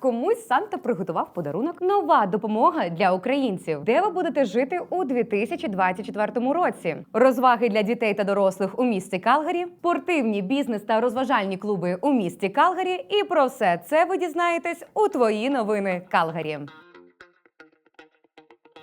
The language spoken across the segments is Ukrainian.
комусь Санта приготував подарунок. Нова допомога для українців, де ви будете жити у 2024 році. Розваги для дітей та дорослих у місті Калгарі, спортивні бізнес та розважальні клуби у місті Калгарі. І про все це ви дізнаєтесь у твої новини Калгарі.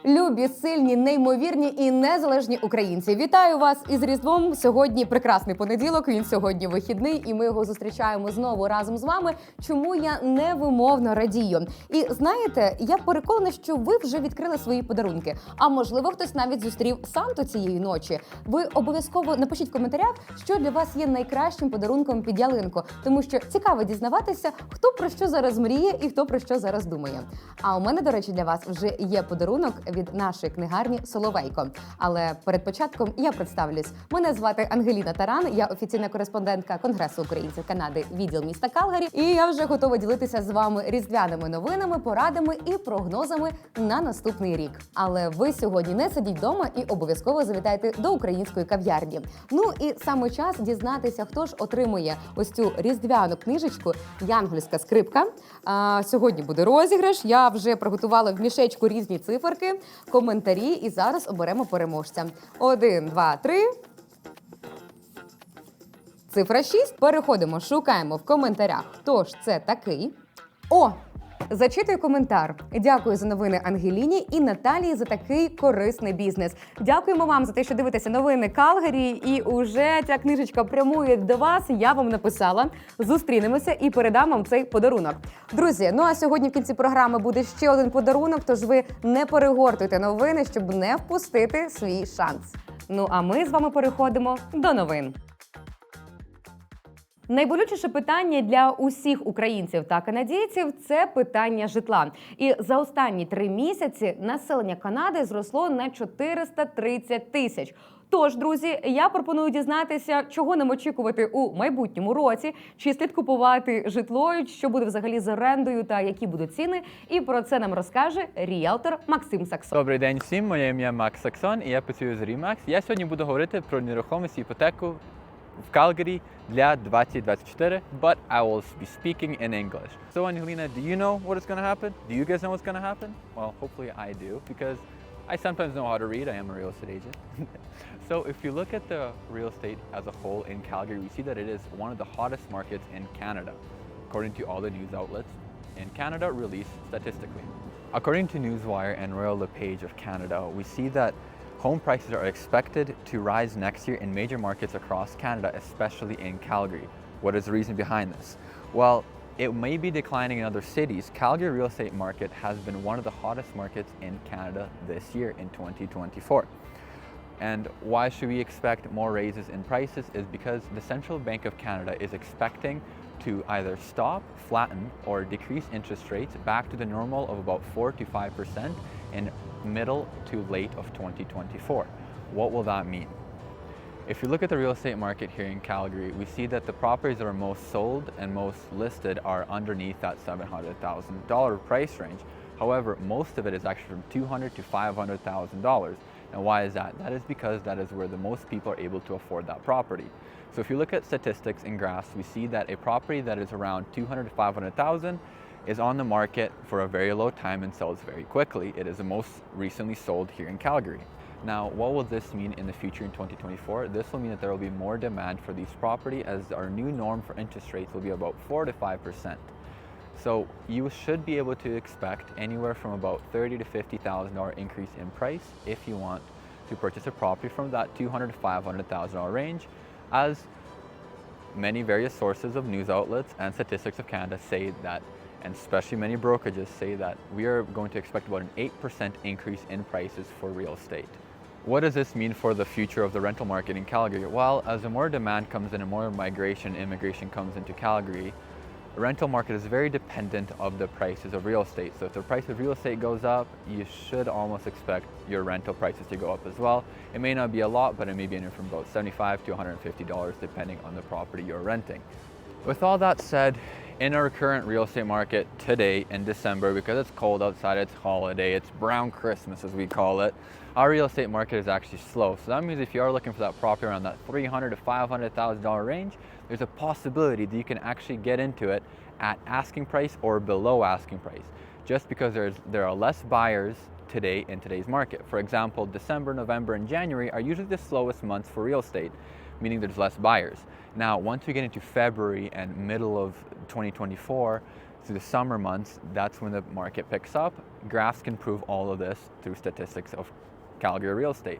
Любі, сильні, неймовірні і незалежні українці. Вітаю вас із Різдвом. Сьогодні прекрасний понеділок. Він сьогодні вихідний, і ми його зустрічаємо знову разом з вами. Чому я невимовно радію? І знаєте, я переконана, що ви вже відкрили свої подарунки. А можливо, хтось навіть зустрів Санту цієї ночі. Ви обов'язково напишіть в коментарях, що для вас є найкращим подарунком під ялинку, тому що цікаво дізнаватися, хто про що зараз мріє і хто про що зараз думає. А у мене, до речі, для вас вже є подарунок від нашої книгарні Соловейко. Але перед початком я представлюсь. Мене звати Ангеліна Таран. Я офіційна кореспондентка Конгресу українців Канади, відділ міста Калгарі. І я вже готова ділитися з вами різдвяними новинами, порадами і прогнозами на наступний рік. Але ви сьогодні не сидіть вдома і обов'язково завітайте до української кав'ярні. Ну і саме час дізнатися, хто ж отримує ось цю різдвяну книжечку Янгольська скрипка. А, сьогодні буде розіграш. Я вже приготувала в мішечку різні циферки, коментарі, і зараз оберемо переможця. Один, два, три. Цифра 6. Переходимо, шукаємо в коментарях, хто ж це такий. О! Зачитую коментар. Дякую за новини Ангеліні і Наталії за такий корисний бізнес. Дякуємо вам за те, що дивитеся новини Калгарі. І уже ця книжечка прямує до вас. Я вам написала. Зустрінемося і передам вам цей подарунок. Друзі, ну а сьогодні в кінці програми буде ще один подарунок. Тож ви не перегортуйте новини, щоб не впустити свій шанс. Ну а ми з вами переходимо до новин. Найболючіше питання для усіх українців та канадійців це питання житла. І за останні три місяці населення Канади зросло на 430 тисяч. Тож, друзі, я пропоную дізнатися, чого нам очікувати у майбутньому році, чи слід купувати житло, що буде взагалі з орендою та які будуть ціни. І про це нам розкаже ріелтор Максим Саксон. Добрий день всім. Моє ім'я Макс Саксон, і я працюю з Remax. Я сьогодні буду говорити про нерухомість і іпотеку в Калгарі для 2024, but I will be speaking in English. So Angelina, do you know what is going to happen? Do you guys know what's going to happen? Well, hopefully I do because I sometimes know how to read. I am a real estate agent. so if you look at the real estate as a whole in Calgary, we see that it is one of the hottest markets in Canada, according to all the news outlets in Canada released statistically. According to Newswire and Royal LePage of Canada, we see that home prices are expected to rise next year in major markets across Canada, especially in Calgary. What is the reason behind this? Well, it may be declining in other cities. Calgary real estate market has been one of the hottest markets in Canada this year in 2024. And why should we expect more raises in prices is because the Central Bank of Canada is expecting to either stop, flatten, or decrease interest rates back to the normal of about 4 to 5% in middle to late of 2024. What will that mean? If you look at the real estate market here in Calgary, we see that the properties that are most sold and most listed are underneath that $700,000 price range. However, most of it is actually from $200,000 to $500,000. And why is that? That is because that is where the most people are able to afford that property. So if you look at statistics and graphs, we see that a property that is around 200 to 500,000 is on the market for a very low time and sells very quickly. It is the most recently sold here in Calgary. Now, what will this mean in the future in 2024? This will mean that there will be more demand for these property as our new norm for interest rates will be about 4 to 5%. So you should be able to expect anywhere from about 30 to 50,000 dollar increase in price if you want to purchase a property from that 200 to 500,000 dollar range as many various sources of news outlets and statistics of Canada say that and especially many brokerages say that we are going to expect about an 8% increase in prices for real estate. What does this mean for the future of the rental market in Calgary? Well, as more demand comes in and more migration, immigration comes into Calgary, the rental market is very dependent of the prices of real estate. So if the price of real estate goes up, you should almost expect your rental prices to go up as well. It may not be a lot, but it may be anywhere from about 75 to 150 dollars depending on the property you're renting. With all that said, in our current real estate market today in December, because it's cold outside, it's holiday, it's brown Christmas as we call it, our real estate market is actually slow. So that means if you are looking for that property around that three hundred to five hundred thousand dollar range, there's a possibility that you can actually get into it at asking price or below asking price, just because there's there are less buyers today in today's market. For example, December, November, and January are usually the slowest months for real estate, meaning there's less buyers. Now, once we get into February and middle of 2024, through the summer months, that's when the market picks up. Graphs can prove all of this through statistics of Calgary real estate.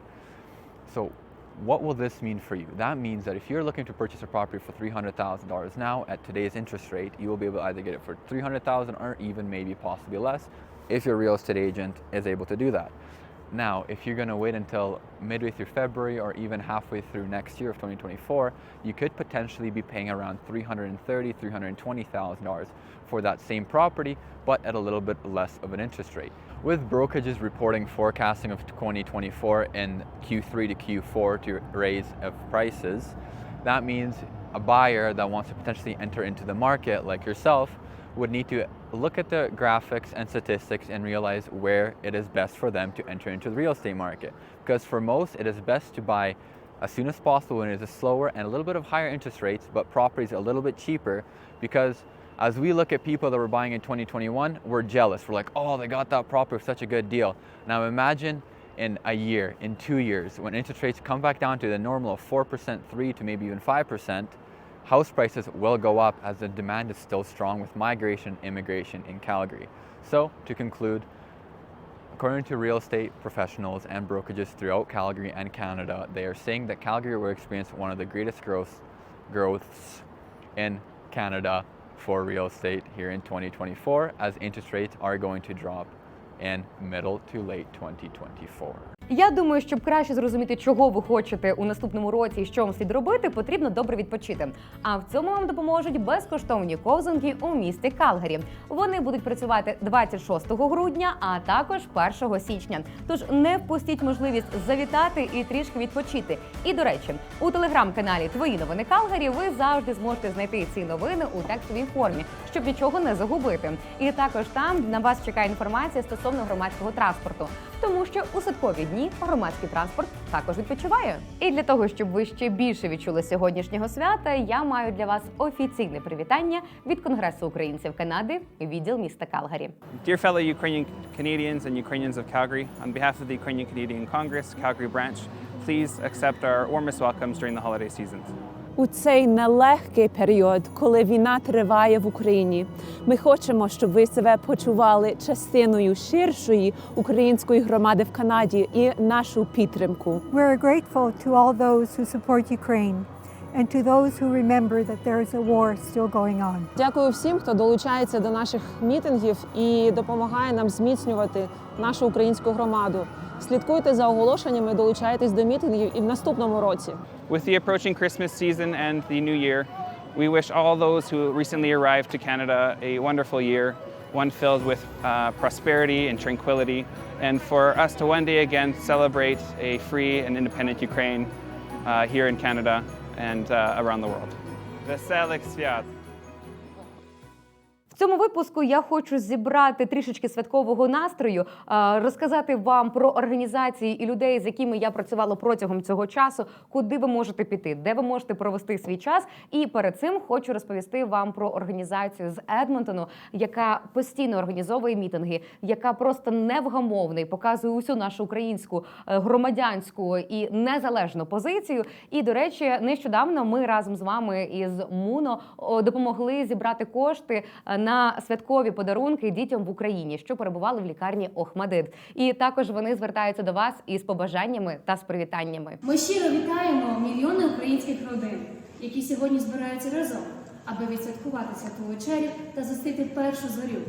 So, what will this mean for you? That means that if you're looking to purchase a property for $300,000 now at today's interest rate, you will be able to either get it for $300,000 or even maybe possibly less if your real estate agent is able to do that. Now, if you're going to wait until midway through February or even halfway through next year of 2024, you could potentially be paying around $330,000, $320,000 for that same property, but at a little bit less of an interest rate. With brokerages reporting forecasting of 2024 in Q3 to Q4 to raise of prices, that means a buyer that wants to potentially enter into the market like yourself would need to look at the graphics and statistics and realize where it is best for them to enter into the real estate market. Because for most, it is best to buy as soon as possible when it is slower and a little bit of higher interest rates, but properties a little bit cheaper. Because as we look at people that were buying in 2021, we're jealous. We're like, oh, they got that property for such a good deal. Now imagine in a year, in two years, when interest rates come back down to the normal of 4%, 3 to maybe even 5%, house prices will go up as the demand is still strong with migration, immigration in Calgary. So, to conclude, according to real estate professionals and brokerages throughout Calgary and Canada, they are saying that Calgary will experience one of the greatest growth, growths in Canada for real estate here in 2024 as interest rates are going to drop in middle to late 2024. Я думаю, щоб краще зрозуміти, чого ви хочете у наступному році і що вам слід робити, потрібно добре відпочити. А в цьому вам допоможуть безкоштовні ковзанки у місті Калгарі. Вони будуть працювати 26 грудня, а також 1 січня. Тож не впустіть можливість завітати і трішки відпочити. І до речі, у телеграм-каналі Твої новини Калгарі ви завжди зможете знайти ці новини у текстовій формі, щоб нічого не загубити. І також там на вас чекає інформація стосовно громадського транспорту, тому що у святкові дні громадський транспорт також відпочиває. І для того, щоб ви ще більше відчули сьогоднішнього свята, я маю для вас офіційне привітання від Конгресу українців Канади, відділ міста Калгарі. Dear fellow Ukrainian Canadians and Ukrainians of Calgary, on behalf of the Ukrainian Canadian Congress, Calgary branch, please accept our warmest welcomes during the holiday seasons. У цей нелегкий період, коли війна триває в Україні, ми хочемо, щоб ви себе почували частиною ширшої української громади в Канаді і нашу підтримку. We're grateful to all those who support Ukraine and to those who remember that there is a war still going on. Дякую всім, хто долучається до наших мітингів і допомагає нам зміцнювати нашу українську громаду. Слідкуйте за оголошеннями, долучайтесь до мітингів і в наступному році. With the approaching Christmas season and the new year, we wish all those who recently arrived to Canada a wonderful year, one filled with uh, prosperity and tranquility, and for us to one day again celebrate a free and independent Ukraine uh, here in Canada and uh, around the world. Veselих свят! Цьому випуску я хочу зібрати трішечки святкового настрою, розказати вам про організації і людей, з якими я працювала протягом цього часу, куди ви можете піти, де ви можете провести свій час. І перед цим хочу розповісти вам про організацію з Едмонтону, яка постійно організовує мітинги, яка просто невгамовна і показує усю нашу українську е, громадянську і незалежну позицію. І до речі, нещодавно ми разом з вами із Муно допомогли зібрати кошти е, на святкові подарунки дітям в Україні, що перебували в лікарні Охмадит. І також вони звертаються до вас із побажаннями та з привітаннями. Ми щиро вітаємо мільйони українських родин, які сьогодні збираються разом, аби відсвяткувати святу вечерю та зустріти першу зорю.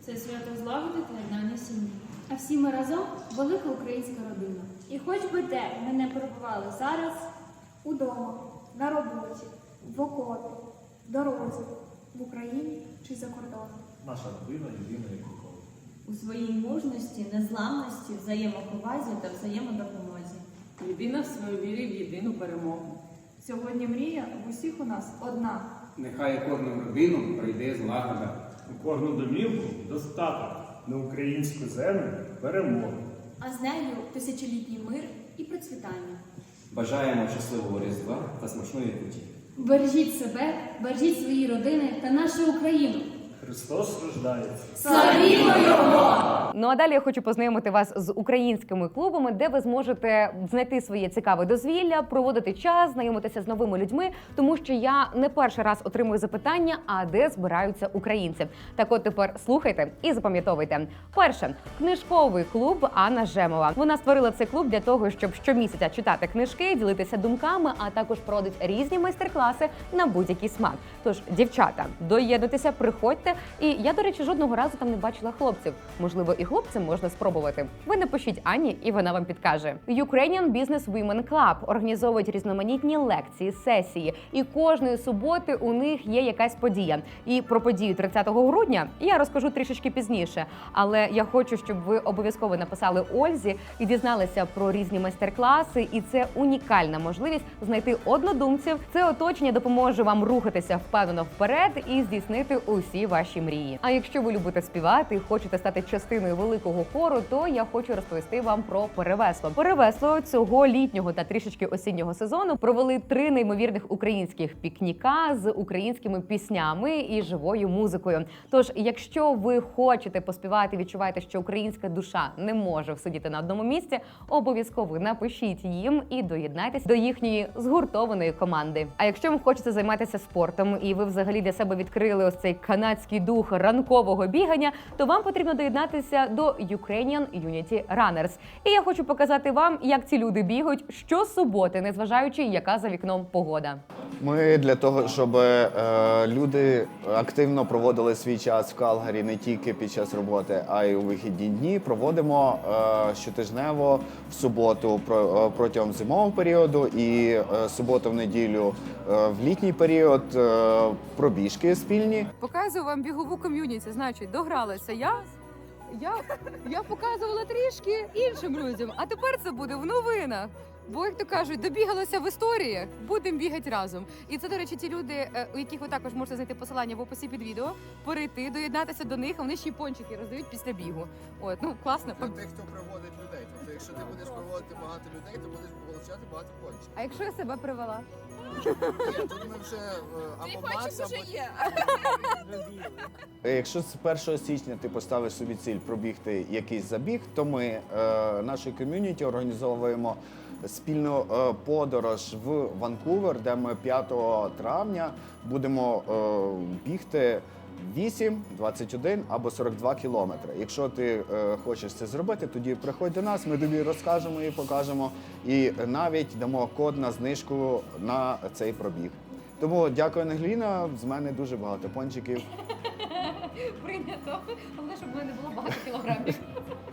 Це свято злагоди та єднання сім'ї. А всі ми разом велика українська родина. І хоч би де ми не перебували зараз, удома, на роботі, в окопі, в дорозі, в Україні чи за кордоном. Наша родина єдина як ніколи. у своїй мужності, незламності, взаємоповазі та взаємодопомозі. Єдина в своїй вірі в єдину перемогу. Сьогодні мрія в усіх у нас одна Нехай кожну родину прийде злагода. У кожну домівку достаток. На українську землю перемогу. А з нею тисячолітній мир і процвітання. Бажаємо щасливого Різдва та смачної путі. Бережіть себе, бережіть свої родини та нашу Україну. Христос рождається. Славімо його! Ну а далі я хочу познайомити вас з українськими клубами, де ви зможете знайти своє цікаве дозвілля, проводити час, знайомитися з новими людьми, тому що я не перший раз отримую запитання, а де збираються українці. Так от тепер слухайте і запам'ятовуйте. Перше книжковий клуб Анна Жемова. Вона створила цей клуб для того, щоб щомісяця читати книжки, ділитися думками, а також проводить різні майстер-класи на будь-який смак. Тож, дівчата, доєднуйтеся, приходьте. І я, до речі, жодного разу там не бачила хлопців. Можливо, і хлопцям можна спробувати. Ви напишіть Ані, і вона вам підкаже. Ukrainian Business Women Club організовують різноманітні лекції, сесії, і кожної суботи у них є якась подія. І про подію 30 грудня я розкажу трішечки пізніше. Але я хочу, щоб ви обов'язково написали Ользі і дізналися про різні майстер-класи. І це унікальна можливість знайти однодумців. Це оточення допоможе вам рухатися впевнено вперед і здійснити усі ваші мрії. А якщо ви любите співати хочете стати частиною великого хору, то я хочу розповісти вам про перевесло. Перевесло цього літнього та трішечки осіннього сезону провели три неймовірних українських пікніка з українськими піснями і живою музикою. Тож, якщо ви хочете поспівати, відчуваєте, що українська душа не може всидіти на одному місці, обов'язково напишіть їм і доєднайтесь до їхньої згуртованої команди. А якщо вам хочеться займатися спортом, і ви взагалі для себе відкрили ось цей канадський дух ранкового бігання, то вам потрібно доєднатися до Ukrainian Unity Runners. І я хочу показати вам, як ці люди бігають щосуботи, незважаючи, яка за вікном погода. Ми для того, щоб е, люди активно проводили свій час в Калгарі не тільки під час роботи, а й у вихідні дні, проводимо е, щотижнево в суботу про- е, протягом зимового періоду і е, суботу в неділю е, в літній період е, пробіжки спільні. Показую вам бігову ком'юніті. Значить, догралася я. Я, я показувала трішки іншим людям, а тепер це буде в новинах. Бо, як то кажуть, добігалося в історії, будемо бігати разом. І це, до речі, ті люди, е, у яких ви також можете знайти посилання в описі під відео, перейти, доєднатися до них, а вони ще й пончики роздають після бігу. От, ну класно. Для тих, хто приводить людей. Тобто, якщо ти будеш приводити багато людей, то будеш получати багато пончиків. А якщо я себе привела? Ні, тут ми вже е, або Макс, або... Е, Якщо з 1 січня ти поставиш собі ціль пробігти якийсь забіг, то ми е, нашою ком'юніті організовуємо спільну е, подорож в Ванкувер, де ми 5 травня будемо е, бігти 8, 21 або 42 кілометри. Якщо ти е, хочеш це зробити, тоді приходь до нас, ми тобі розкажемо і покажемо, і навіть дамо код на знижку на цей пробіг. Тому дякую, Ангеліна. З мене дуже багато пончиків. Прийнято. Головне, щоб в мене було багато кілограмів.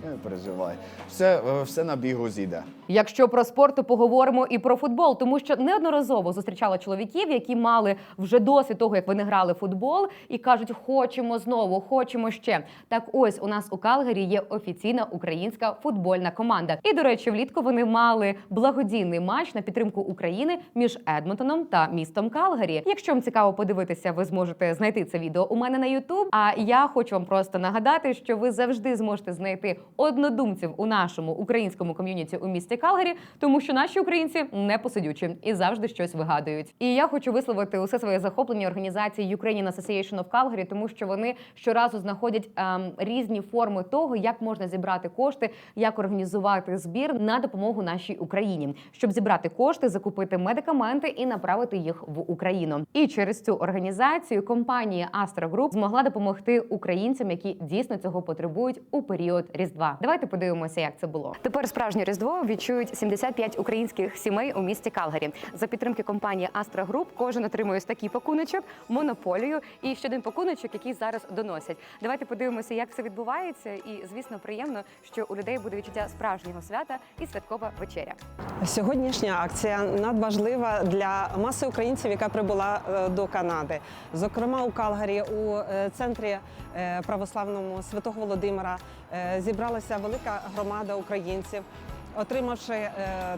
Не переживай. Все, е, все на бігу зійде. Якщо про спорт, то поговоримо і про футбол, тому що неодноразово зустрічала чоловіків, які мали вже досвід того, як вони грали футбол, і кажуть, хочемо знову, хочемо ще. Так, ось у нас у Калгарі є офіційна українська футбольна команда. І до речі, влітку вони мали благодійний матч на підтримку України між Едмонтоном та містом Калгарі. Якщо вам цікаво подивитися, ви зможете знайти це відео у мене на Ютуб. А я хочу вам просто нагадати, що ви завжди зможете знайти однодумців у нашому українському ком'юніті у місті Калгарі, тому що наші українці не посидючі і завжди щось вигадують. І я хочу висловити усе своє захоплення організації Ukrainian Association of Calgary, тому що вони щоразу знаходять ем, різні форми того, як можна зібрати кошти, як організувати збір на допомогу нашій Україні, щоб зібрати кошти, закупити медикаменти і направити їх в Україну. І через цю організацію компанія Astra Group змогла допомогти українцям, які дійсно цього потребують у період Різдва. Давайте подивимося, як це було. Тепер справжнє Різдво відчують 75 українських сімей у місті Калгарі. За підтримки компанії Astra Group кожен отримує ось такий пакуночок, монополію і ще один пакуночок, який зараз доносять. Давайте подивимося, як це відбувається, і звісно, приємно, що у людей буде відчуття справжнього свята і святкова вечеря. Сьогоднішня акція надважлива для маси українців, яка прибула е, до Канади. Зокрема, у Калгарі, у е, центрі е, православному Святого Володимира зібралася велика громада українців, отримавши е,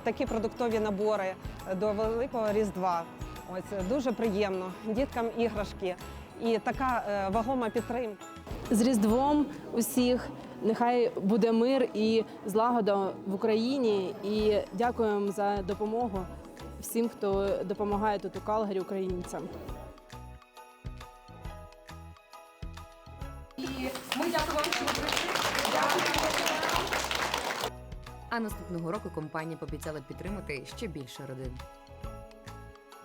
такі продуктові набори до Великого Різдва. Ось е, дуже приємно. Діткам іграшки і така е, вагома підтримка. З Різдвом усіх нехай буде мир і злагода в Україні. І дякуємо за допомогу всім, хто допомагає тут у Калгарі українцям. Наступного року компанія пообіцяла підтримати ще більше родин.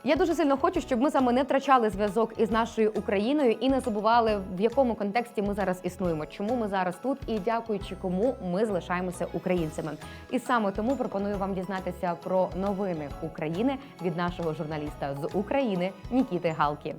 Я дуже сильно хочу, щоб ми саме не втрачали зв'язок із нашою Україною і не забували, в якому контексті ми зараз існуємо, чому ми зараз тут і дякуючи кому ми залишаємося українцями. І саме тому пропоную вам дізнатися про новини України від нашого журналіста з України Нікіти Галкі.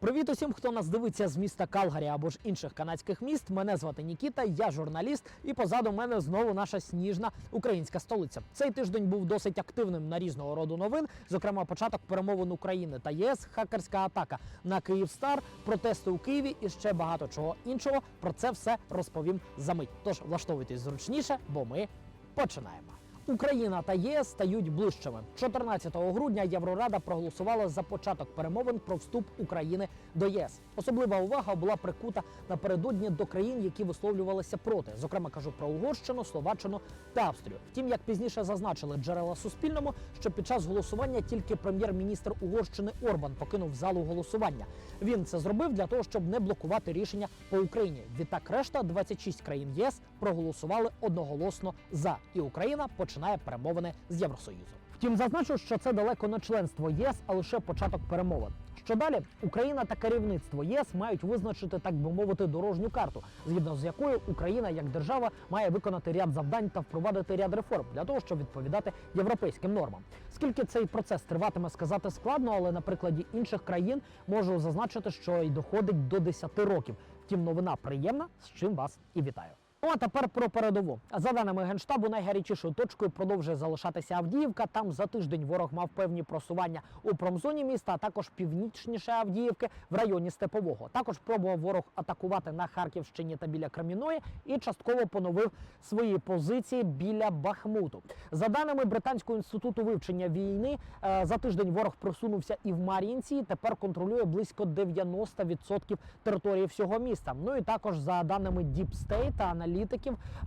Привіт усім, хто нас дивиться з міста Калгарі або ж інших канадських міст. Мене звати Нікіта, я журналіст, і позаду мене знову наша сніжна українська столиця. Цей тиждень був досить активним на різного роду новин, зокрема початок перемовин України та ЄС, хакерська атака на Київстар, протести у Києві і ще багато чого іншого. Про це все розповім за мить. Тож влаштовуйтесь зручніше, бо ми починаємо. Україна та ЄС стають ближчими. 14 грудня Єврорада проголосувала за початок перемовин про вступ України до ЄС. Особлива увага була прикута напередодні до країн, які висловлювалися проти. Зокрема, кажу про Угорщину, Словаччину та Австрію. Втім, як пізніше зазначили джерела Суспільному, що під час голосування тільки прем'єр-міністр Угорщини Орбан покинув залу голосування. Він це зробив для того, щоб не блокувати рішення по Україні. Відтак, решта 26 країн єС проголосували одноголосно за, і Україна починає перемовини з Євросоюзом. Втім, зазначу, що це далеко не членство ЄС, а лише початок перемовин. Що далі Україна та керівництво ЄС мають визначити, так би мовити, дорожню карту, згідно з якою Україна як держава має виконати ряд завдань та впровадити ряд реформ для того, щоб відповідати європейським нормам. Скільки цей процес триватиме, сказати складно, але на прикладі інших країн можу зазначити, що й доходить до 10 років. Втім, новина приємна, з чим вас і вітаю. Ну а тепер про передову. За даними генштабу, найгарячішою точкою продовжує залишатися Авдіївка. Там за тиждень ворог мав певні просування у промзоні міста, а також північніше Авдіївки в районі Степового. Також пробував ворог атакувати на Харківщині та біля Креміної і частково поновив свої позиції біля Бахмуту. За даними британського інституту вивчення війни, е, за тиждень ворог просунувся і в Мар'їнці. і Тепер контролює близько 90% території всього міста. Ну і також за даними Deep State та аналітиків,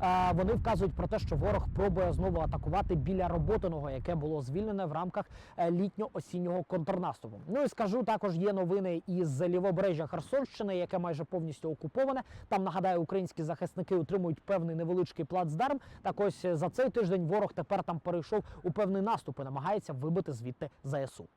е, вони вказують про те, що ворог пробує знову атакувати біля роботиного, яке було звільнене в рамках е, літньо-осіннього контрнаступу. Ну і скажу, також є новини із лівобережжя Херсонщини, яке майже повністю окуповане. Там нагадаю, українські захисники утримують певний невеличкий плацдарм. Так ось е, за цей тиждень ворог тепер там перейшов у певний наступ і намагається вибити звідти ЗСУ.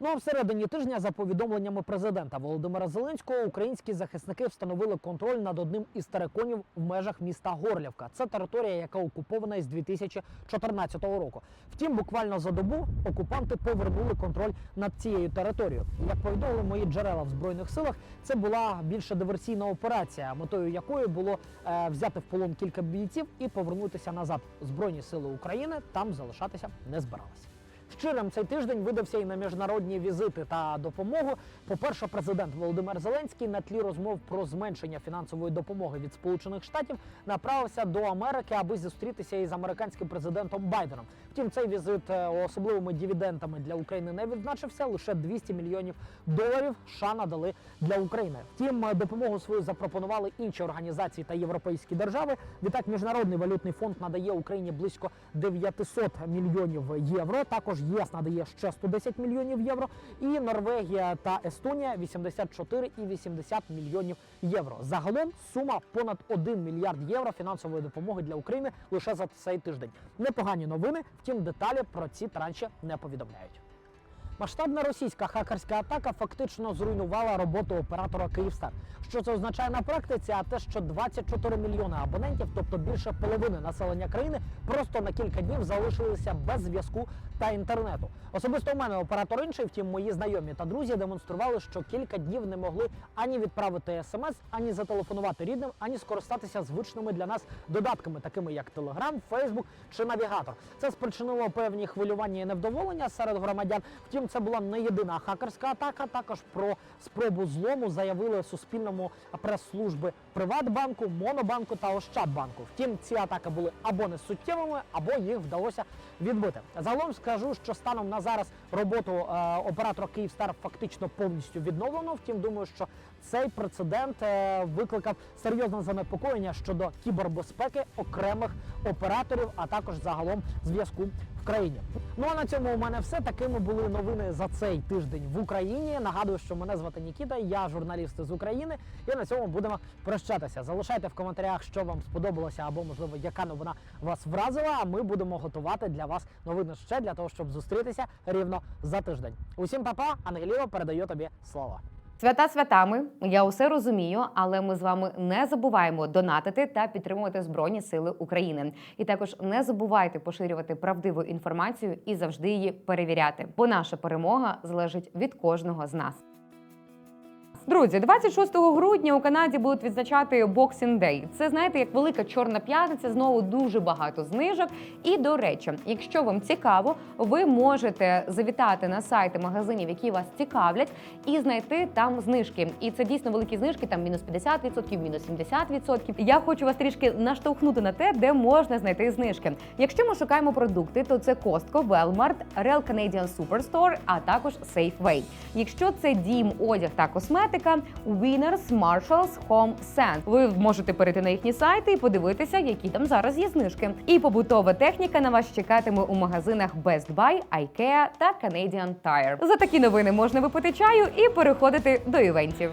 Ну а всередині тижня, за повідомленнями президента Володимира Зеленського, українські захисники встановили контроль над одним із териконів в межах міста Горлівка. Це територія, яка окупована із 2014 року. Втім, буквально за добу окупанти повернули контроль над цією територією. Як повідомили мої джерела в збройних силах, це була більше диверсійна операція, метою якої було е, взяти в полон кілька бійців і повернутися назад. Збройні сили України там залишатися не збиралися. Щирим цей тиждень видався і на міжнародні візити та допомогу. По-перше, президент Володимир Зеленський на тлі розмов про зменшення фінансової допомоги від Сполучених Штатів направився до Америки, аби зустрітися із американським президентом Байденом. Втім, цей візит е, особливими дивідендами для України не відзначився. Лише 200 мільйонів доларів США надали для України. Втім, е, допомогу свою запропонували інші організації та європейські держави. Відтак, міжнародний валютний фонд надає Україні близько 900 мільйонів євро. Також ЄС надає ще 110 мільйонів євро. І Норвегія та Естонія 84 і 80 мільйонів євро. Загалом сума понад 1 мільярд євро фінансової допомоги для України лише за цей тиждень. Непогані новини, втім деталі про ці транші не повідомляють. Масштабна російська хакерська атака фактично зруйнувала роботу оператора Київстар. Що це означає на практиці? А те, що 24 мільйони абонентів, тобто більше половини населення країни, просто на кілька днів залишилися без зв'язку та інтернету. Особисто у мене оператор інший, втім, мої знайомі та друзі демонстрували, що кілька днів не могли ані відправити смс, ані зателефонувати рідним, ані скористатися звичними для нас додатками, такими як Telegram, Facebook чи навігатор. Це спричинило певні хвилювання і невдоволення серед громадян. Втім, Це була не єдина хакерська атака. Також про спробу злому заявили Суспільному прес-служби Приватбанку, Монобанку та Ощадбанку. Втім, ці атаки були або не суттєвими, або їх вдалося відбити. Загалом скажу, що станом на зараз роботу е, оператора Київстар фактично повністю відновлено. Втім, думаю, що цей прецедент е, викликав серйозне занепокоєння щодо кібербезпеки окремих операторів, а також загалом зв'язку країні. Ну а на цьому у мене все. Такими були новини за цей тиждень в Україні. Нагадую, що мене звати Нікіта, я журналіст з України. І на цьому будемо прощатися. Залишайте в коментарях, що вам сподобалося, або можливо, яка новина вас вразила. А ми будемо готувати для вас новини ще для того, щоб зустрітися рівно за тиждень. Усім па-па, Ангеліо передаю тобі слова. Свята святами, я усе розумію, але ми з вами не забуваємо донатити та підтримувати Збройні Сили України. І також не забувайте поширювати правдиву інформацію і завжди її перевіряти, бо наша перемога залежить від кожного з нас. Друзі, 26 грудня у Канаді будуть відзначати Boxing Day. Це знаєте, як велика чорна п'ятниця. Знову дуже багато знижок. І до речі, якщо вам цікаво, ви можете завітати на сайти магазинів, які вас цікавлять, і знайти там знижки. І це дійсно великі знижки. Там мінус 50%, мінус 70%. Я хочу вас трішки наштовхнути на те, де можна знайти знижки. Якщо ми шукаємо продукти, то це Costco, Walmart, Real Canadian Superstore, а також Safeway. Якщо це дім, одяг та косметика, Winners, Marshalls, Home Sense. Ви можете перейти на їхні сайти і подивитися, які там зараз є знижки. І побутова техніка на вас чекатиме у магазинах Best Buy, IKEA та Canadian Tire. За такі новини можна випити чаю і переходити до івентів.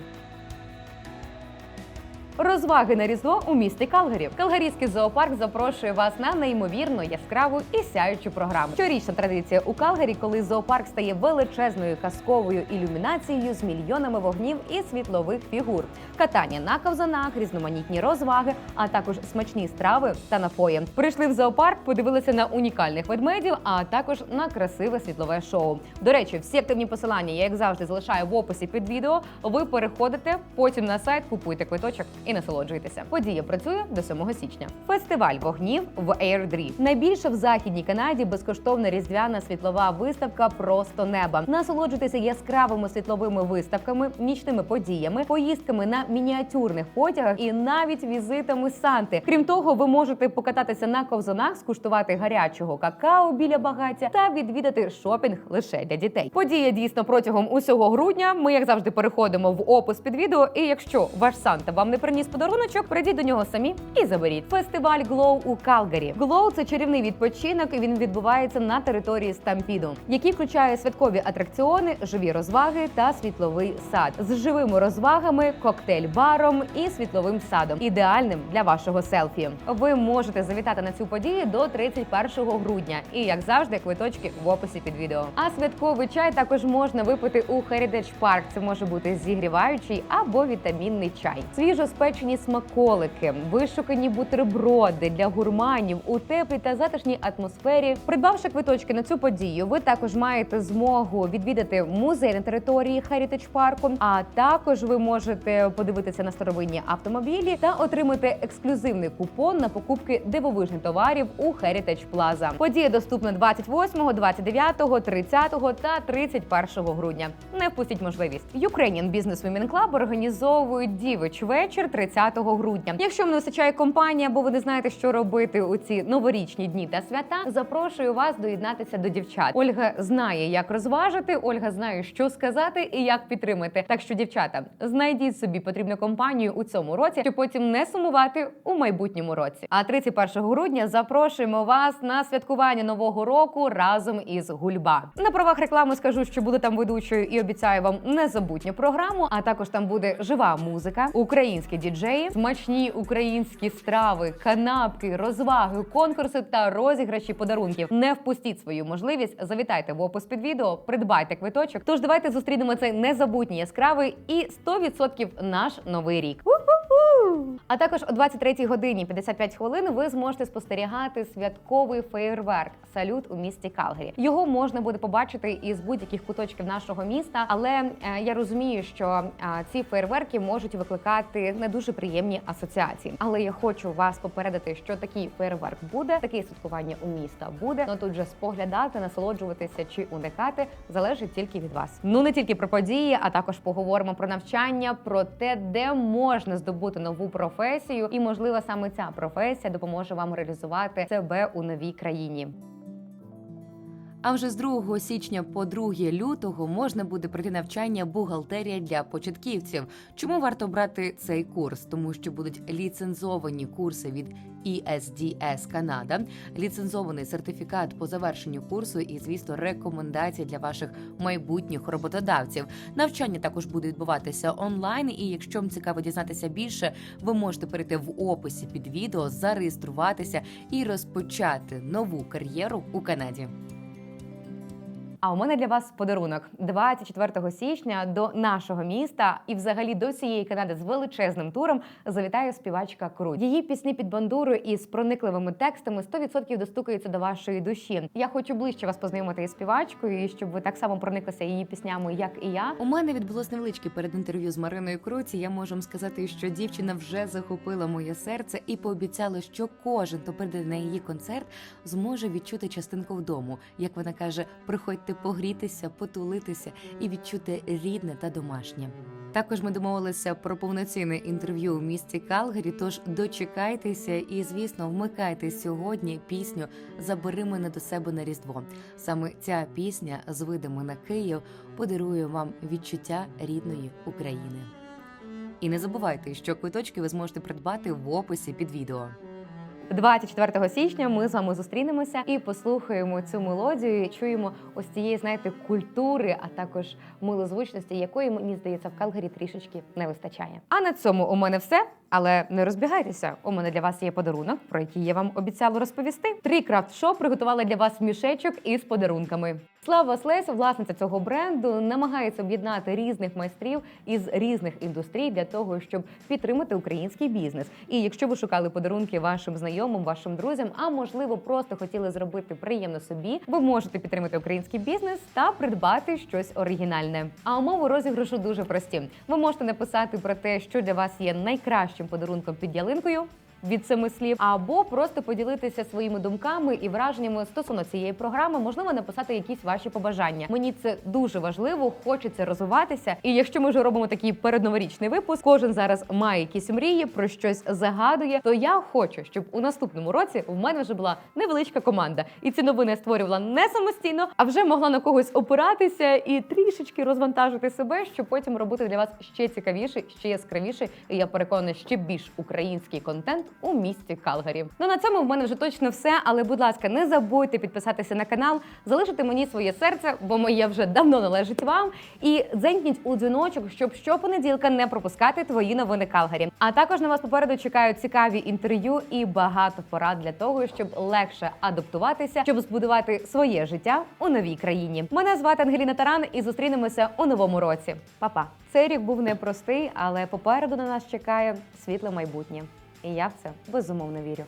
Розваги на різдво у місті Калгарі. Калгарійський зоопарк запрошує вас на неймовірно яскраву і сяючу програму. Щорічна традиція у Калгарі, коли зоопарк стає величезною казковою ілюмінацією з мільйонами вогнів і світлових фігур, катання на ковзанах, різноманітні розваги, а також смачні страви та напої. Прийшли в зоопарк, подивилися на унікальних ведмедів, а також на красиве світлове шоу. До речі, всі активні посилання я як завжди залишаю в описі під відео. Ви переходите потім на сайт, купуйте квиточок і насолоджуйтеся. Подія працює до 7 січня. Фестиваль вогнів в Airdrie. Найбільша в західній Канаді безкоштовна різдвяна світлова виставка Просто неба. Насолоджуйтеся яскравими світловими виставками, нічними подіями, поїздками на мініатюрних потягах і навіть візитами Санти. Крім того, ви можете покататися на ковзанах, скуштувати гарячого какао біля багаття та відвідати шопінг лише для дітей. Подія дійсно протягом усього грудня. Ми, як завжди, переходимо в опис під відео. І якщо ваш Санта вам не приніс подаруночок, прийдіть до нього самі і заберіть. Фестиваль Glow у Калгарі. Glow – це чарівний відпочинок, і він відбувається на території Стампіду, який включає святкові атракціони, живі розваги та світловий сад з живими розвагами, коктейль-баром і світловим садом, ідеальним для вашого селфі. Ви можете завітати на цю подію до 31 грудня. І як завжди, квиточки в описі під відео. А святковий чай також можна випити у Heritage Park. Це може бути зігріваючий або вітамінний чай, свіжо спечені смаколики, вишукані бутерброди для гурманів у теплій та затишній атмосфері. Придбавши квиточки на цю подію, ви також маєте змогу відвідати музей на території Heritage парку. А також ви можете подивитися на старовинні автомобілі та отримати ексклюзивний купон на покупки дивовижних товарів у Heritage Plaza. Подія доступна 28, 29, 30 та 31 грудня. Не впустіть можливість. Ukrainian Business Women Club організовують дівич вечір 30 грудня. Якщо вам не вистачає компанії, або ви не знаєте, що робити у ці новорічні дні та свята, запрошую вас доєднатися до дівчат. Ольга знає, як розважити. Ольга знає, що сказати і як підтримати. Так що, дівчата, знайдіть собі потрібну компанію у цьому році, щоб потім не сумувати у майбутньому році. А 31 грудня запрошуємо вас на святкування нового року разом із Гульба. На правах реклами скажу, що буду там ведучою і обіцяю вам незабутню програму. А також там буде жива музика, українські діджеї, смачні українські страви, канапки, розваги, конкурси та розіграші подарунків. Не впустіть свою можливість. Завітайте в опис під відео, придбайте квиточок. Тож давайте зустрінемо цей незабутній яскравий і 100% наш новий рік. У-ху-ху! А також о 23 годині 55 хвилин ви зможете спостерігати святковий феєрверк салют у місті Калгарі. Його можна буде побачити із будь-яких куточків нашого міста, але е, я розумію, що е, ці феєрверки можуть викликати не дуже приємні асоціації. Але я хочу вас попередити, що такий феєрверк буде, таке святкування у міста буде. Ну тут вже споглядати, насолоджуватися чи уникати залежить тільки від вас. Ну не тільки про події, а також поговоримо про навчання, про те, де можна здобути нову професію, і можливо саме ця професія допоможе вам реалізувати себе у новій країні. А вже з 2 січня по 2 лютого можна буде пройти навчання бухгалтерія для початківців. Чому варто брати цей курс? Тому що будуть ліцензовані курси від ESDS Канада, ліцензований сертифікат по завершенню курсу і, звісно, рекомендації для ваших майбутніх роботодавців. Навчання також буде відбуватися онлайн. І якщо вам цікаво дізнатися більше, ви можете перейти в описі під відео, зареєструватися і розпочати нову кар'єру у Канаді. А у мене для вас подарунок 24 січня до нашого міста і, взагалі, до цієї Канади з величезним туром завітає співачка Круть. Її пісні під бандуру із проникливими текстами 100% достукаються до вашої душі. Я хочу ближче вас познайомити із співачкою, і щоб ви так само прониклися її піснями, як і я. У мене відбулось невеличке передінтерв'ю з Мариною Круті. Я можу вам сказати, що дівчина вже захопила моє серце і пообіцяла, що кожен, хто прийде на її концерт, зможе відчути частинку вдому. Як вона каже, приходьте погрітися, потулитися і відчути рідне та домашнє. Також ми домовилися про повноцінне інтерв'ю у місті Калгарі. Тож дочекайтеся і, звісно, вмикайте сьогодні пісню Забери мене до себе на різдво. Саме ця пісня з видами на Київ подарує вам відчуття рідної України. І не забувайте, що квиточки ви зможете придбати в описі під відео. 24 січня ми з вами зустрінемося і послухаємо цю мелодію. і Чуємо ось цієї, знаєте, культури, а також милозвучності, якої мені здається в Калгарі трішечки не вистачає. А на цьому у мене все. Але не розбігайтеся. У мене для вас є подарунок, про який я вам обіцяла розповісти. Три крафт-шоп приготували для вас мішечок із подарунками. Слава Слесь, власниця цього бренду, намагається об'єднати різних майстрів із різних індустрій для того, щоб підтримати український бізнес. І якщо ви шукали подарунки вашим знайомим, вашим друзям, а можливо, просто хотіли зробити приємно собі, ви можете підтримати український бізнес та придбати щось оригінальне. А умови розіграшу дуже прості. Ви можете написати про те, що для вас є найкращим подарунком під ялинкою. Від семи слів, або просто поділитися своїми думками і враженнями стосовно цієї програми, можливо, написати якісь ваші побажання. Мені це дуже важливо, хочеться розвиватися. І якщо ми вже робимо такий передноворічний випуск, кожен зараз має якісь мрії, про щось загадує. То я хочу, щоб у наступному році в мене вже була невеличка команда, і ці новини створювала не самостійно, а вже могла на когось опиратися і трішечки розвантажити себе, щоб потім робити для вас ще цікавіший, ще яскравіший. І я переконана, ще більш український контент у місті Калгарі. Ну на цьому в мене вже точно все. Але, будь ласка, не забудьте підписатися на канал, залишити мені своє серце, бо моє вже давно належить вам. І дзенькніть у дзвіночок, щоб щопонеділка не пропускати твої новини Калгарі. А також на вас попереду чекають цікаві інтерв'ю і багато порад для того, щоб легше адаптуватися, щоб збудувати своє життя у новій країні. Мене звати Ангеліна Таран, і зустрінемося у новому році. Па-па! Цей рік був непростий, але попереду на нас чекає світле майбутнє. І я в це безумовно вірю.